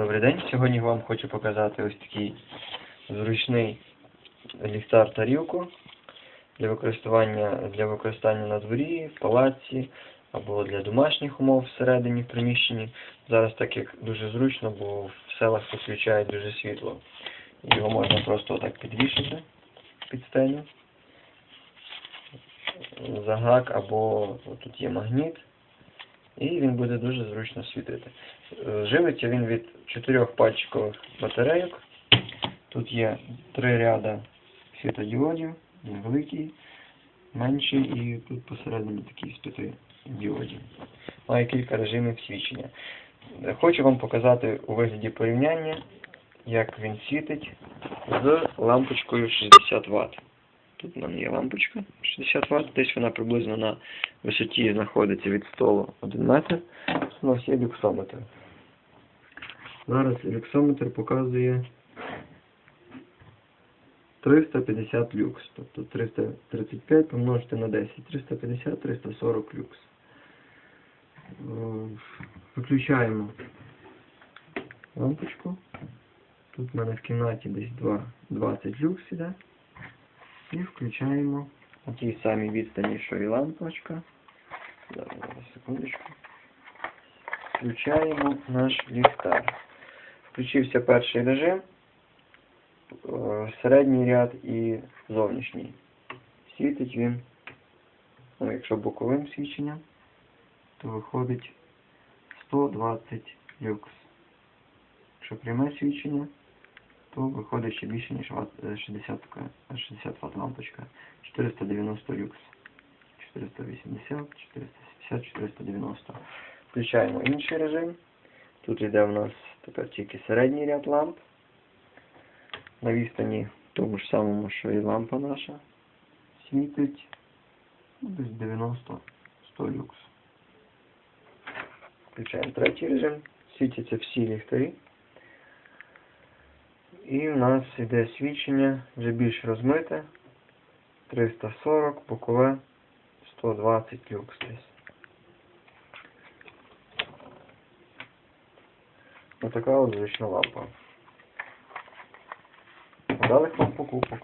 Добрий день. Сьогодні вам хочу показати ось такий зручний ліхтар тарілку для використання для використання на дворі, в палаці або для домашніх умов всередині в приміщенні. Зараз так як дуже зручно, бо в селах підключають дуже світло. Його можна просто отак підвішати під стелю. За гак або тут є магніт. І він буде дуже зручно світити. Е, Живиться він від чотирьох пальчикових батарейок. Тут є три ряда світодіодів, великий, менший і тут посередині такий з п'яти діодів. Має кілька режимів свічення. Хочу вам показати у вигляді порівняння, як він світить з лампочкою 60 Вт. Тут в мене є лампочка 60 Вт, десь вона приблизно на висоті знаходиться від столу 1 метр. У нас є люксометр. Зараз люксометр показує 350 люкс. Тобто 335 помножити на 10. 350-340 люкс. Е, Виключаємо лампочку. Тут в мене в кімнаті десь 2, 20 люкс іде. І включаємо на тій самій відстані, що і лампочка. Зараз, секундочку. Включаємо наш ліхтар. Включився перший режим, е, середній ряд і зовнішній. Світить він, ну, якщо боковим свіченням, то виходить 120 люкс. Якщо пряме свічення, то виходить ще більше, ніж е, 60, ка- 60 Вт лампочка. 490 люкс. 480, 470, 490. Включаємо інший режим. Тут йде в нас тепер тільки середній ряд ламп. На відстані тому ж самому, що і лампа наша. Світить ну, десь 90-100 люкс. Включаємо третій режим. Світяться всі ліхтарі. І в нас йде свідчення вже більш розмите. 340, бокове 120 люкс десь. Отака от звична лампа. Удалих вам покупок.